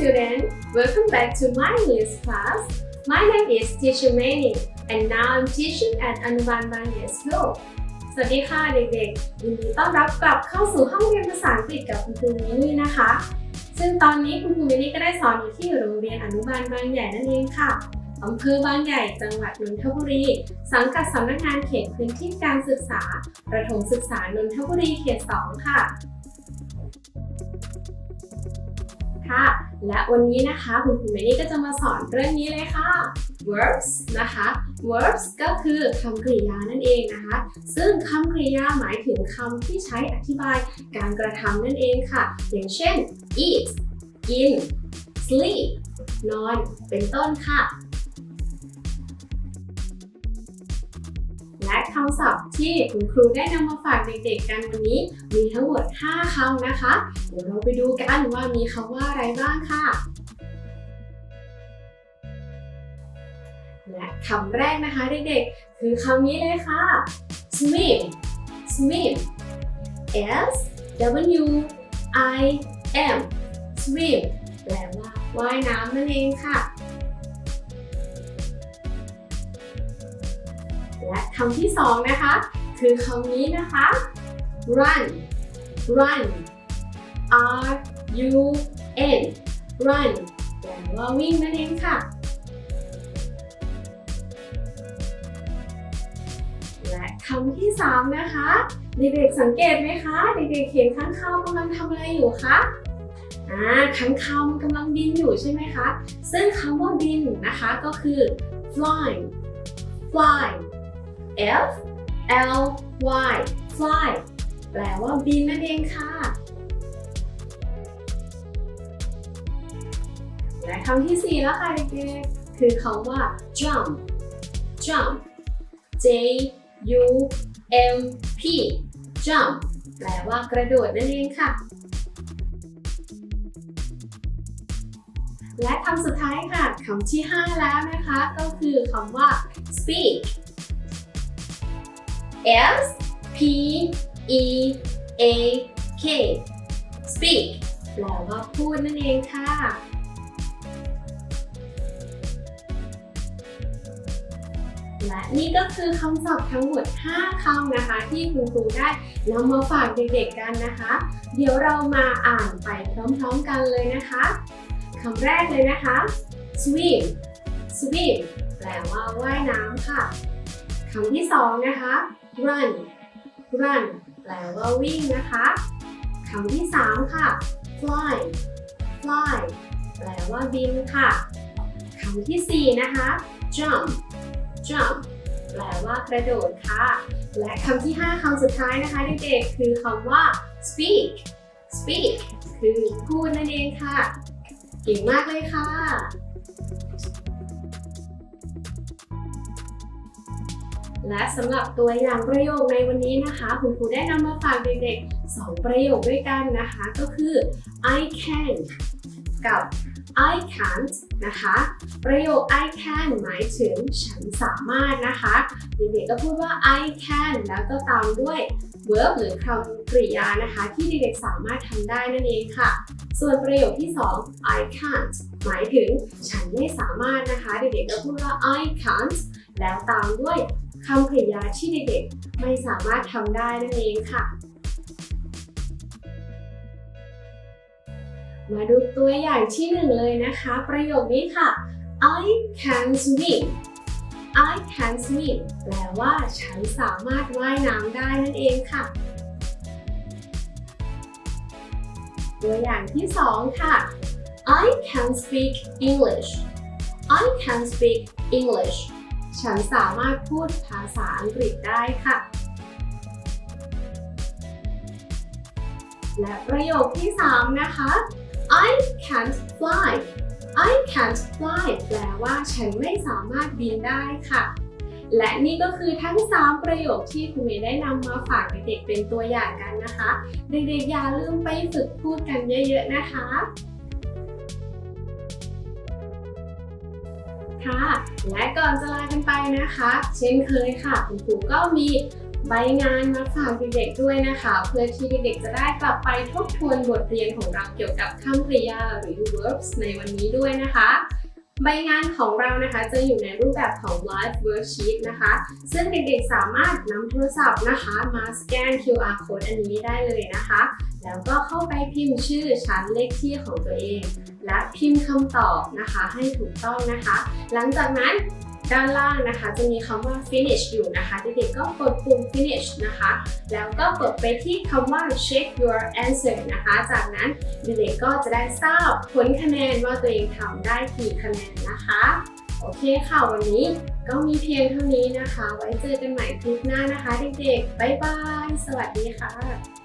students, welcome back to my English class. My name is Teacher Manny, and now I'm teaching at Anuban Banya School. สวัสดีค่ะเด็กๆยินดีต้อนรับกลับเข้าสู่ห้องเรียนภาษาอังกฤษกับคุณครูมินี่นะคะ ซึ่งตอนนี้คุณครูมินี่ก็ได้สอนอยู่ที่โรงเรียนอนุบาลบางใหญ่นั่นเองค่ะอำเภอบางใหญ่จังหวัดนนทบุรี สังกัดสำนักงานเขตพื้นที่การศึกษา ประถมศึกษานนทบุรีเขต 2 ค่ะค่ะ และวันนี้นะคะคุณครูเมนี่ก็จะมาสอนเรื่องนี้เลยค่ะ verbs นะคะ verbs ก็คือคำกริยานั่นเองนะคะ ซึ่งคำกริยาหมายถึงคำที่ใช้อธิบายการกระทำนั่นเองค่ะ อย่างเช่น eat กิน sleep นอน เป็นต้นค่ะ และคำศัพท์ที่คุณครูได้นำมาฝากเด็กๆกันวันนี้ มีทั้งหมด 5คำนะคะ เดี๋ยวเราไปดูกันว่ามีคำว่าอะไรบ้างค่ะ และคำแรกนะคะเด็กๆ คือคำนี้เลยค่ะ swim swim S W I M swim แปลว่าว่ายน้ำนั่นเองค่ะ และคำที่สองนะคะ คือคำนี้นะคะ run run R U N run แปลว่าวิ่งนั่นเองค่ะ และคำที่สามนะคะเด็กๆสังเกตไหมคะเด็กๆเห็นค้างคาวกำลังทำอะไรอยู่คะอ่าค้างคาวมันกำลังบินอยู่ใช่ไหมคะ ซึ่งคำว่าบินนะคะก็คือ fly fly F L Y fly แปลว่าบินนั่นเองค่ะ และคำที่สี่แล้วค่ะเด็กๆ คือคำว่า jump jump J U M P jump แปลว่ากระโดดนั่นเองค่ะ และคำสุดท้ายค่ะคำที่ 5 แล้วนะคะ ก็คือคำว่า speak S P E A K speak แปลว่าพูดนั่นเองค่ะ และนี่ก็คือคำศัพท์ทั้งหมด 5คำนะคะ ที่คุณครูได้นำมาฝากเด็กๆกันนะคะ เดี๋ยวเรามาอ่านไปพร้อมๆกันเลยนะคะคำแรกเลยนะคะ swim swim แปลว่าว่ายน้ำค่ะคำที่สองนะคะ run run แปลว่าวิ่งนะคะคำที่สามค่ะ fly fly แปลว่าบินค่ะคำที่สี่นะคะ jump jump แปลว่ากระโดดค่ะ และคำที่ 5คำสุดท้ายนะคะเด็กๆคือคำว่า speak speak คือพูดนั่นเองค่ะ เก่งมากเลยค่ะ และสำหรับตัวอย่างประโยคในวันนี้นะคะ คุณครูได้นำมาฝากเด็กๆ 2 ประโยคด้วยกันนะคะ ก็คือ I can กับ I can't นะคะ ประโยค I can หมายถึงฉันสามารถนะคะ เด็กๆก็พูดว่า I can แล้วก็ตามด้วย verb หรือคำกริยานะคะ ที่เด็กๆสามารถทำได้นั่นเองค่ะ ส่วนประโยคที่ 2 I can't หมายถึงฉันไม่สามารถนะคะ เด็กๆก็พูดว่า I can't แล้วตามด้วย คำกริยาที่เด็กๆไม่สามารถทำได้นั่นเองค่ะ มาดูตัวอย่างที่หนึ่งเลยนะคะ ประโยคนี้ค่ะ I can swim I can swim แปลว่าฉันสามารถว่ายน้ำได้นั่นเองค่ะ ตัวอย่างที่สองค่ะ I can speak English I can speak English ฉันสามารถพูดภาษาอังกฤษได้ค่ะ และประโยคที่สามนะคะ I can't fly I can't fly แปลว่าฉันไม่สามารถบินได้ค่ะ และนี่ก็คือทั้ง 3 ประโยคที่คุณเมย์ได้นำมาฝากเด็กๆเป็นตัวอย่างกันนะคะ เด็กๆอย่าลืมไปฝึกพูดกันเยอะๆนะคะ ค่ะ และก่อนจะลากันไปนะคะ เช่นเคยค่ะ คุณครูก็มีใบงานมาฝากเด็กๆด้วยนะคะ เพื่อที่เด็กๆจะได้กลับไปทบทวนบทเรียนของเราเกี่ยวกับคำกริยาหรือ verbs ในวันนี้ด้วยนะคะ ใบงานของเรานะคะจะอยู่ในรูปแบบของ live worksheet นะคะ ซึ่งเด็กๆสามารถนำโทรศัพท์นะคะ มาสแกน QR code อันนี้ได้เลยนะคะ แล้วก็เข้าไปพิมพ์ชื่อชั้นเลขที่ของตัวเอง และพิมพ์คำตอบนะคะให้ถูกต้องนะคะ หลังจากนั้น ด้านล่างนะคะ จะมีคำว่า finish อยู่นะคะเด็กๆก็กดปุ่ม finish นะคะ แล้วก็กดไปที่คำว่า check your answer นะคะ จากนั้นเด็กๆก็จะได้ทราบผลคะแนนว่าตัวเองทำได้กี่คะแนนนะคะโอเคค่ะ วันนี้ก็มีเพียงเท่านี้นะคะ ไว้เจอกันใหม่คลิปหน้านะคะเด็กๆ บ๊ายบาย สวัสดีค่ะ